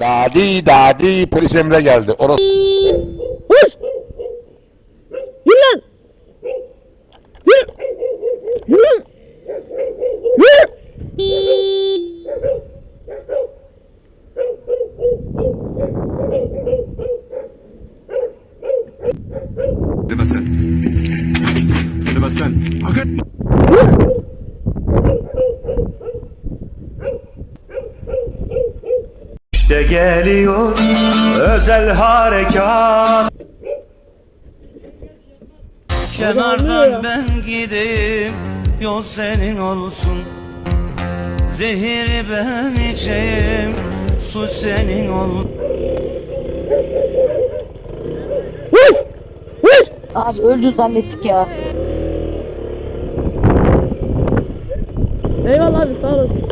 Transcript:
Dadi dadi polis emre geldi. Orası Vur! Yürü lan! Yürü! Yürü lan! Yürü! Hadi bas İşte geliyor özel harekat Kenardan ben gideyim yol senin olsun Zehiri ben içeyim su senin olsun! Abi öldü zannettik ya. Eyvallah abi sağ olasın.